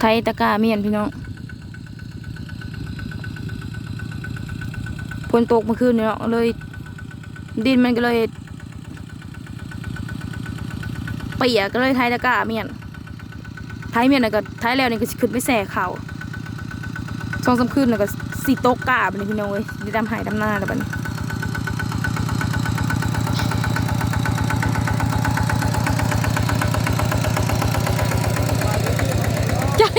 ไทยตะกร้าเมียนพี่น้องฝนตกเมื่อคืนเนาะเลย ดินมันก็เลยเปียกก็เลยไทยตะกร้าเมียนไทยเมียนน่ะก็ไทยแล้วนี่ก็ขึ้นไปแส่เขาสองสามคืนแล้วก็สีโตกกาบนี้พี่น้องเอ้ยด้ดำหายดำหน้าแล้วบัดนี้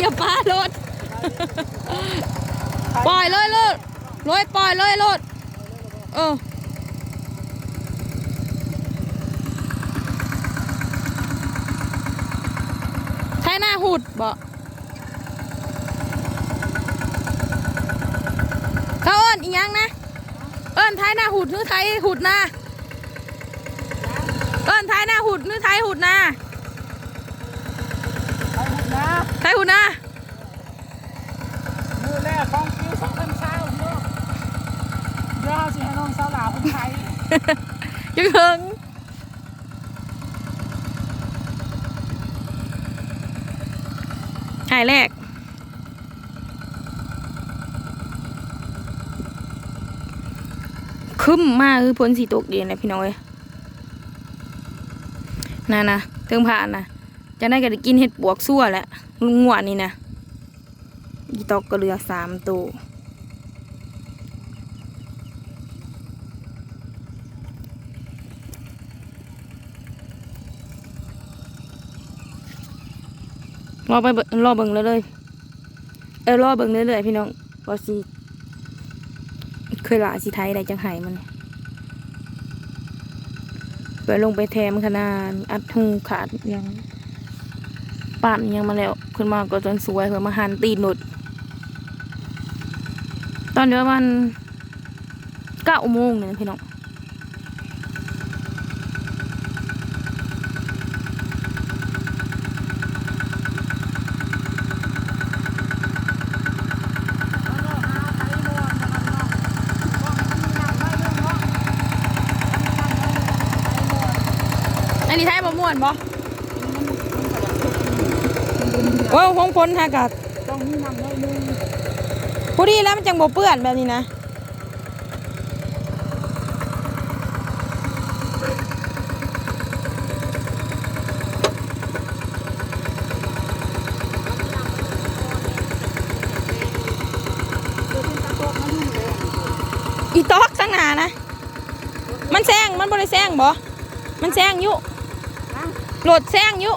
อย่าอย่าปารถปล่อยเลยรถรถปล่อยเลยรถเออใช้หน้าหุดบ่เขาเอิ้นอีหยังนะ เอิ้นท้ายหน้าหุดหรือไทยหุดนะเอิ้นท้ายหน้าหุดหรือไทยหุดนะ ไปหมด นะไทยหุดนะมือแรกของคิวสองพันเช้าเนาะเดี๋ยวเอาสิให้น้องสาวหลาคนไทยยังเฮิงหายแรกคึมมากคือพ้นสีตกเย็นนะพี่น้อยน่ะนะเติงผ่านนะ จะได้ก็ได้กินเห็ดปวกซั่วแหละลุงหวานนี่นะยีตอกก็เหลือสามตัวรอไปเบิ่งรอเบิ่งเลยเลยเออรอเบิ่งเรื่อยๆพี่น้องว่าสิเคยหลาสิไทยได้จังไห้มันเปิดลงไปแทมขนาดอัดหูขาดยัง ปั่นยังมาแล้วขึ้นมาก็จนสวยเพื่อมาหันตีนหนุด ตอนเดียวมันเก้าโมงเนี่ยพี่น้องอันนี้ไทยบ่ม่วนบ่ โอ้ห้องพ้นอากาศต้องมีน้ำน้อยนึงผู้ดีแล้วมันจังบ่เปื้อนแบบนี้นะอีตอกข้างหน้านะ มันแซงมันบ่ได้แซงบ่ มันแซงอยู่โหลดแซงอยู่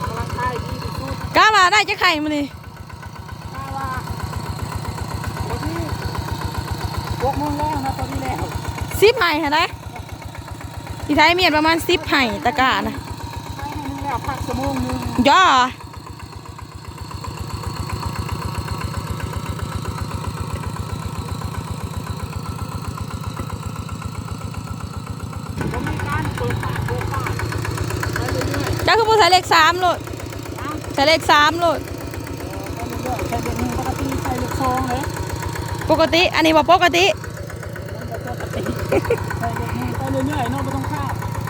กำลังกายดีที่สุด กล้ามา ได้จะไข่มานี่ถ้าว่าตอนนี้หกโมงแล้วนะตอนนี้แล้วสิบไห่เห็นไหมอีไทยเมียนประมาณสิบไห่ตะกร้านะให้ให้นึงแล้วพักชั่วโมงนึงย่อผมมีการเปิดปากโบกปากไปเรื่อยจ้าคือผู้ใส่เลขสามโหลดๆนะ ใส่เลขสามโหลดไปเรื่อยๆแค่เดือนหนึงปกติใส่ลูกซองเลยปกติ อันนี้บ่ปกติมันก็ปกติใส่เดือนหนึงไปเรื่อยๆเนาะไม่ต้องข้าว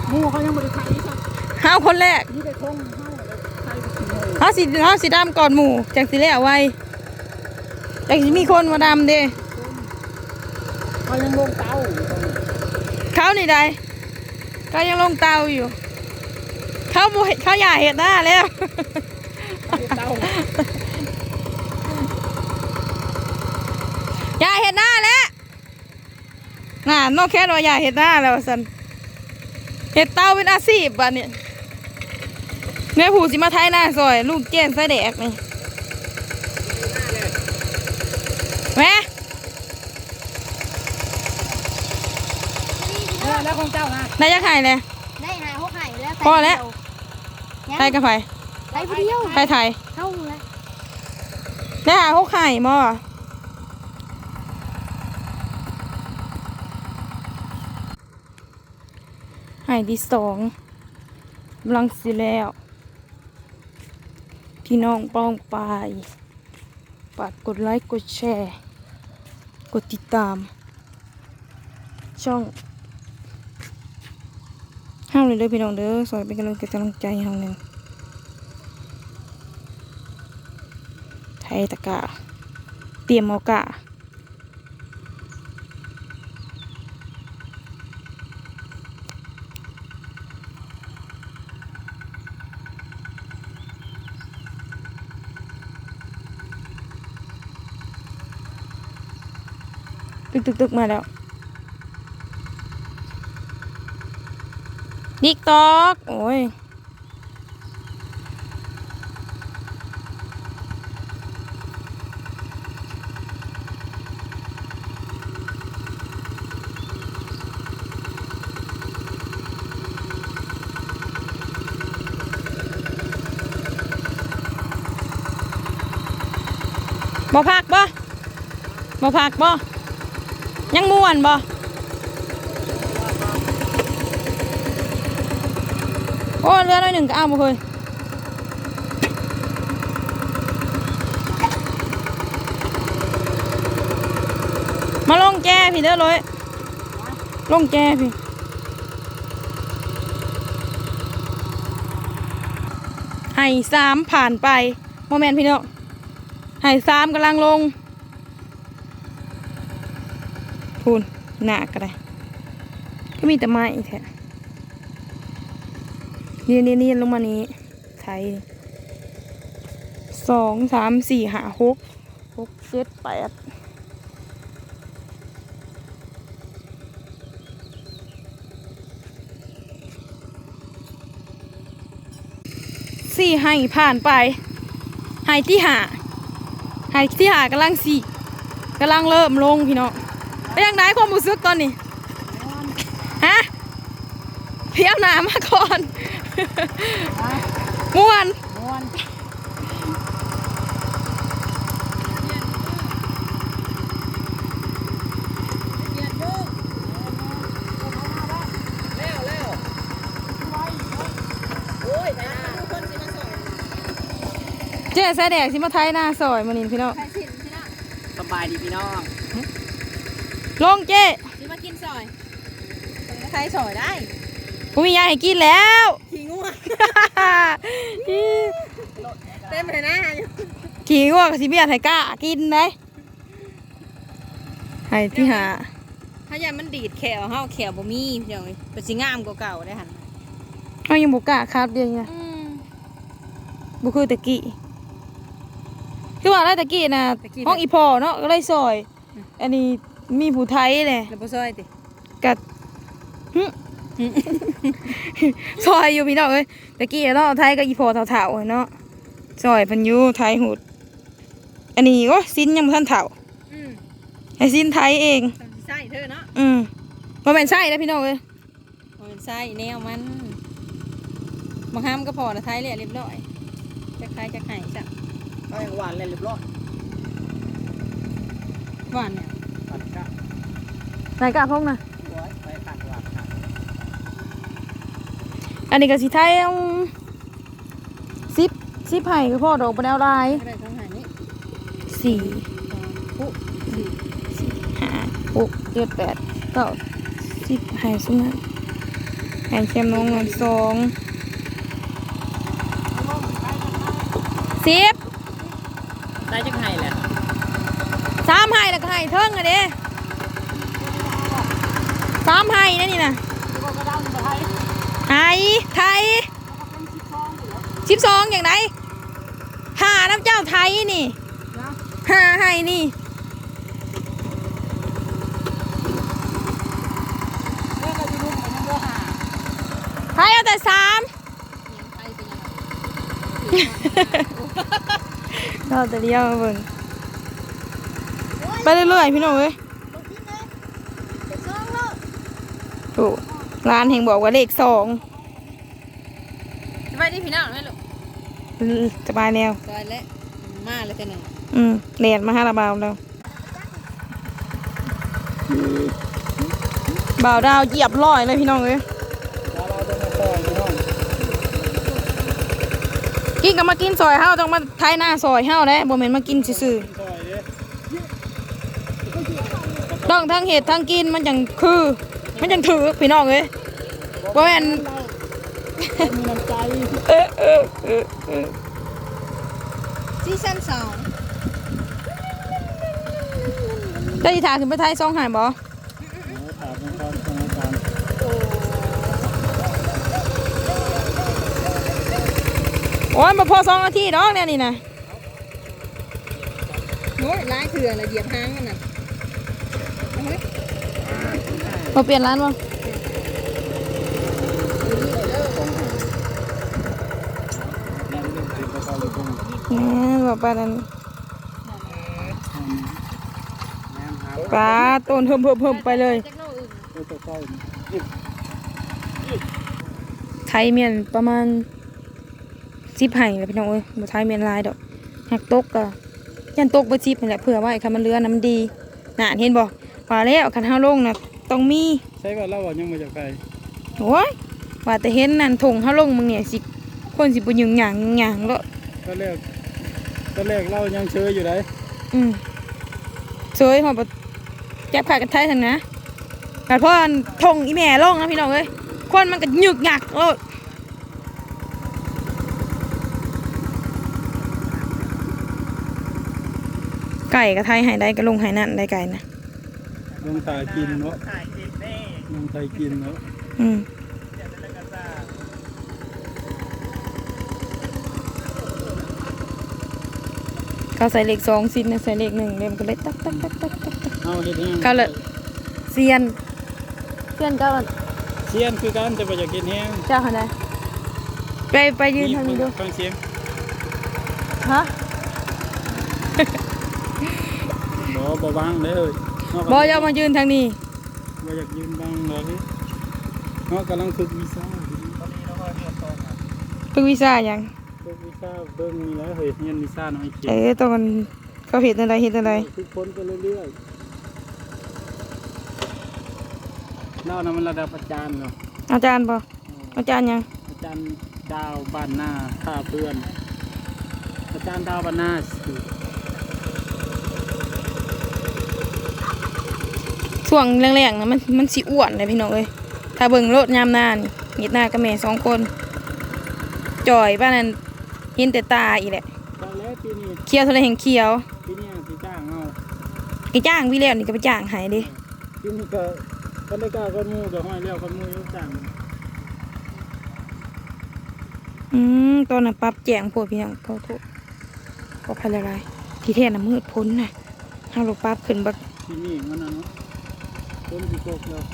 หมูเขายังไม่ได้ไถสักห้าวคนแรกนี่ได้ทงเฮาเลยไถไปถึงเลยห้าสีห้าสีดำก่อนหมู่จังสีแล้วไว้จังสิมีคนมาดำเด้เขายังลงเตาอยู่ตรงนี้เขานี่ใดเขายังลงเตาอยู่ เขาบ่เห็นเขาอยากเห็นหน้าแล้ว เขาเตาอยากเห็นหน้าแล้วน่ะนอกแค่ว่าอยากเห็นหน้าแล้วสันเห็ดเตาเป็นอาชีพบ้านเนี่ยแม่ผู้สิมาไทยหน้าซอย ลูกเจนไสแดกนี่แม่เออแล้วของเจ้านะนายจะไข่เลยได้หาหกไห่แล้วพอแล้วไทยกับไผไปผู้เดียวไทยไทย เข้าแล้วได้หาหกไข่มอไห่ที่สองกำลังสิแล้ว พี่น้องป้องไปฝากกดไลค์กดแชร์ กดติดตาม ช่องห้ามเลยเด้อพี่น้องเด้อซอยเป็นกำลังกำลังใจห้เฮาหนึ่ ไทยตะกะเตรียมเอกะตึกตึกตึกมาแล้วดิกตอก โอ้ย บ่พักบ่บ่พักบ่ยังม่วนบ่โอ้เรือน้อยหนึ่งก็เอาบ่เคยมาลงแจพี่เด้อเลยลงแจพี่ให้สามผ่านไปโมเมนต์พี่เนาะหายซ้ำกำลังลงพูนหนักก็ได้ก็มีแต่ไม้แท้นี่นี่นี่ลงมานี้ไทยสองสามสี่ห้าหกหกเจ็ดแปดสี่ให้ผ่านไปให้ที่หา หายที่หากำลังสี่กำลังเริ่มลงพี่น้องไปยังไงความรู้สึกตอนนี้ฮะเพียบหนามาก่อนม่วนม้วน เจ๊แสดงสิมาไทยหน้าซอยมานินพี่น้องใครสิพี่น้องสบายดีพี่น้องลงเจ๊สิมากินซอยใครซอยได้ผมมียาให้กินแล้วขี้ง่วงเต็มเลยนะอยู่ขี่ง่วงกับสิเบียดให้กล้ากินเลยให้ที่หาถ้าอย่ามันดีดแขวเฮาแขวบ่มีพี่น้องเอ้ยเป็นสิงามกว่าเก่าได้หั่นเขายังบุกล้าครับเดียวเนี่ยอืมบุคือตะกี้ คือว่าอะไรตะกี้นะตะกี้ ห้องอีพอเนาะก็เลยซอย อันนี้มีผู้ไทยเลยแล้วบ่ซอยติกัดหึซอยอยู่พี่น้องเอ้ยตะกี้เนาะไทยกับอีพอเถ่าๆเนาะซอยเพันอยูไทยหูด อันนี้ก็สิ้นยังบ่ทันเถ่า อืมให้สิ้นไทยเองต้องสิใส่เธอเนาะอืมบ่แม่นใช่นะพี่น้องเอ้ยบ่เป็นใส่แนวมันบางห้ามก็พอนะไทยเลยเรียบร้อยจะคล้ายจะไห้จ้ะ เอาอย่างหวานเลยเรียบร้อยหวานเนี่ยตัดกะไหนกะพงนะหัวไปตัดหวานครับอันนี้ก็สิไทยเอาสิบสิบไผ่ก็พอดอกบ่ได้เอาลายก็ได้ทั้งหานี้สี่ปุ๊สี่ห้าหกเจ็ดแปดเก้าสิบไผ่สุนันไผ่เค็มน้องเงินสองสิบ ได้จังไห้แหละสามไห่แล้วก็ไห่เทิงอะเด้สามไห่นั่นนี่นะไห่ไทยสิบสองอย่างไรหาน้ำเจ้าไทยนี่หาไห่นี่เรื่องเราจะรู้มันยังบ่หาไทยเอาแต่สามยังไทย เป็นยังไงเราแต่เดียวมาเบิ่งไปเรื่อยๆพี่น้องเอ้ยโอ้ร้านแห่งบอกว่าเลขสองสบายดีพี่น้องไหมลูกสบายแล้วสบายแล้วมาเลยแต่หนึ่งอืมเรียนมาห้าระบาวแล้วบ่าวดาวเหยียบร้อยเลยพี่น้องเอ้ย แล้วเราจะมาต่อยพี่น้อง กินก็มากินซอยเฮาต้องมาไทยหน้าซอยเฮาได้บ่แม่นมากินซื่อต่อยเด้ๆต้องทั้งเห็ดทั้งกินมันจังคือเมันจังถือพี่น้องเอ้ยบ่แม่นเรามีน้ำใจเออเออเออเออซีซั่นสองได้อีทางขึ้นไปไทยซองหายบ่ ถามเป็นความสถานการณ์ โอ้ยมาพอสองนาทีดอกเนี่ยนี่นะโอ้ยลายเถื่อนละเหยียบหางมันน่ะเอาเฮ้ยมาเปลี่ยนร้านบ่นั่นเรื่องที่เราเลยคงแหมบอกปลานั้นแม่หาปลาต้นเพิ่มเพิ่มเพิ่มไปเลยจักโลอื่นเพื่อใกล้ไทยเมียนประมาณ สิบไห่แหละพี่น้องเอ้ยบ่ไทยเมียนหลายดอกหักตกก็ยันตกบ่สิบนี่แหละเผื่อไว้คันมันเรือน้ำดีน่ะเห็นบ่ว่าแล้วคันเฮาลงน่ะต้องมีใช่ว่าเราอะยังมาจากไกลโอ้ยว่าแต่เห็นนั่นถงเฮาลงมึงเนี่ยสิคนสิบ่ยึงหยังหยังแล้วก็แรกก็แรกเรายังเชยอยู่ไหนอืมสวยหอดบ่แจ็บขากันไทยทั้งนะกัดพ่ออันทงอีแม่ลงนะพี่น้องเอ้ยคนมันก็หยึกหยักโล ไก่กับไทยใหายได้ก็ลงใหายนั่นได้ไก่นะลงตายกินเนาะลงไทยกินเนาะอืมเขาใส่เลขสองซินนะใส่เลขหนึ่งเลยมันก็เลยตักตักตักตักตักตักเอาเฮ็ดแห้งก็เลยเซียนเซียนก็เสียนคือกันจะไปอยากกินแห้งเจ้าค่ะนายไปไปยืนทางนี้ดูฟังเสียงฮะ บ่บ่บางเลยบอจะมายืนทางนี้บ่อยากยืนบางเลยเนาะกำลังฝึกวีซ่าตอนนี้เราก็เรียนต่อครับฝึกวีซ่าอย่างฝึกวีซ่าเบิ่งนี่แหล้วเฮ้ยเรียนวีซ่าหน่อยเขียเอ๊ะตอนเขาเห็นอะไรเห็นอะไรทุกคนไปเรื่อยๆเล่านะมันระดับอาจารย์เนาะอาจารย์บออาจารย์หยังอาจารย์ดาวบ้านหน้าท่าเพื่อน อาจารย์ดาวบ้านหน้า ช่วงแรงๆนะมันมันสิอ้วนเลยพี่น้องเอ้ยถ้าเบิ่งรถยามหน้านี่เห็ดหน้ากับแม่สองคนจ่อยบ้านนั้นเห็นแต่ตาอีแหละตอนแรกปีนี้เคี้ยวเท่าไรแห่งเคี้ยวปีนี้ที่จ้างเอาไอ้จ้างพี่แล้วนี่ก็ไปจ้างใหายดิปีนี้ก็ก็ได้กล้าคนหมูกับห้อยเลี้ยวคนหมูอยกจ้างอืมตอนน่ะปรับแจงพวกพี่น้องเขาโทษก็พลายที่แท้น่ะมืดพ้นน่ะห้าเราปรับขึ้นบักที่นี่มันน่ะเนาะ คนที่ตกแล้ว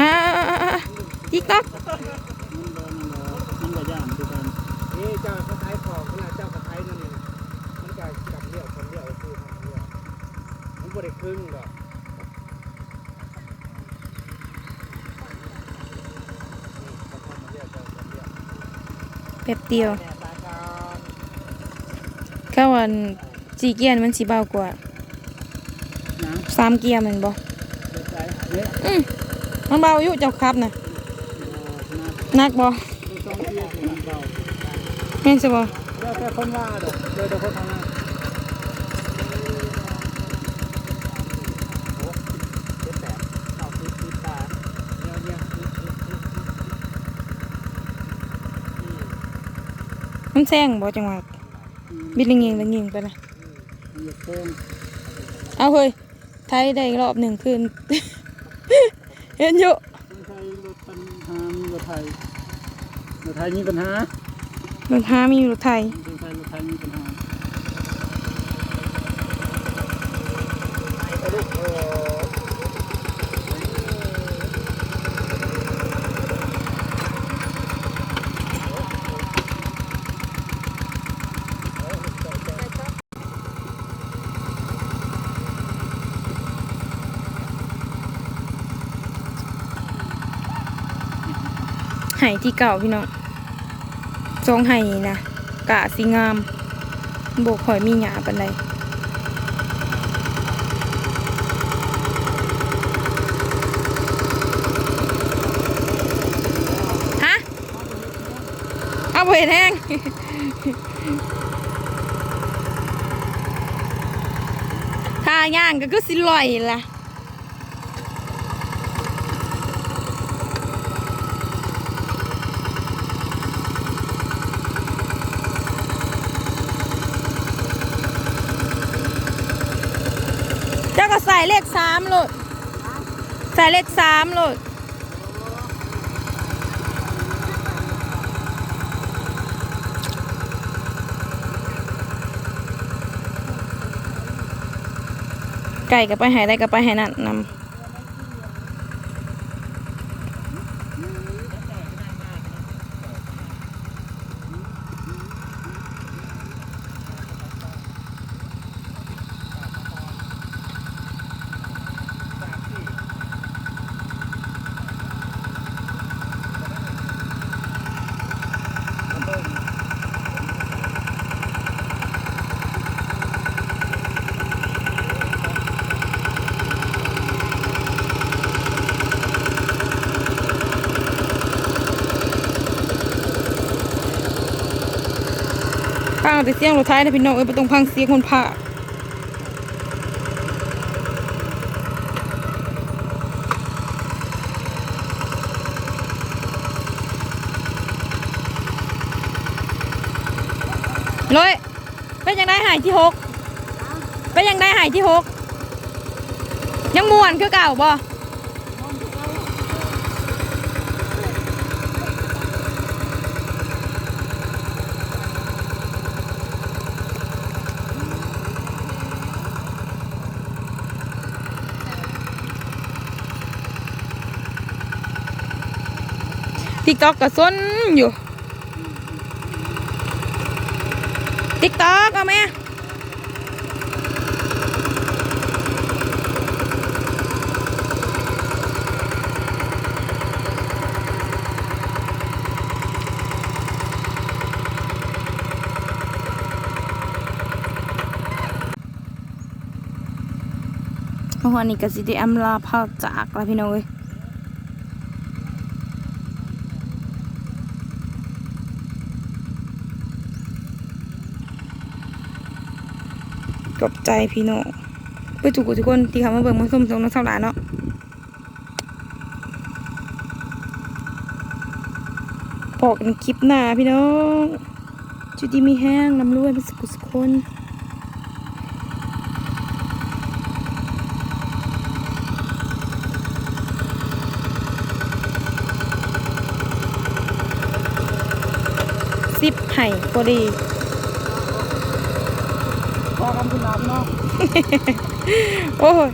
อ่าติ๊กต๊อกมันบ่นั่นแหละมันก็ย่านคือกัน นี่เจ้าเขาขายของขนาดเจ้าเขาขายนั่นนี่นะมันก็จับเลี้ยวคนเลี้ยวคือทำเลี้ยวมันบ่ได้ครึ่งหรอกนี่ก็ทำเลี้ยวเจ้าจับเลี้ยว แป๊บ เดียวแม่ตาก่อนก็วันสี่เกียร์มันสีเบากว่านะสามเกียร์แมันบ่เด็ดใจเนี่ยอืมมันเบาอยู่เจ้าครับนะนะนักบ่ต้องต้องเที่ยวถึงเก่าแม่นสิบ่แล้วแต่คนว่าดอกเลยแต่คนทำงานเจ็ดแปดเอาสิบสิบตาเนี่ยเนี่ยสิบสิบสิบสิบอื มมันแซงบ่จังหวะบิดลิงเงลิงเงไปนะเหยียบโค้งเอาเฮ้ยไทยได้รอบหนึ่งคืน เห็นอยู่คนไทยรถปัญหามีรถไทยรถไทยมีปัญหารถหามีอยู่รถไทยคนไทยรถไทยมีปัญหาไปลูก ที่เก่าพี่น้องทรงไห้นะกะสีงามโบกหอยมีหยาปันใดฮะเอาไปแห้งถ้าย่างก็คือสิลอยล่ะามโหลดใส่เลขสามโหลดไก่กับไปหายได้กับไปหายนั่นนำ แต่เสียงรถท้ายนะพี่น้องเอ้ยไปตรงพังเสียงคนผ่าเลยเป็นยังได้หายที่หกเป็นยังได้หายที่หกยังม่วนคือเก่าบ่ ติ๊กต็อกก็ซนอยู่ติ๊กต็อกเอาไหมวันนี้ก็สิได้อำลาพาจากแล้วพี่น้องเอ้ย ขอบใจพี่น้องเพื่อทุกทุกคนที่เขามาเบิ่งมาส้มทรงน้องสาวหลานเนาะพอกันคลิปหน้าพี่น้องจุดดีมีแห้งลำรวยเป็นสุขสุขคนสิบไห่ก็ดี อกันคุณน้ำเนาะโอ้ย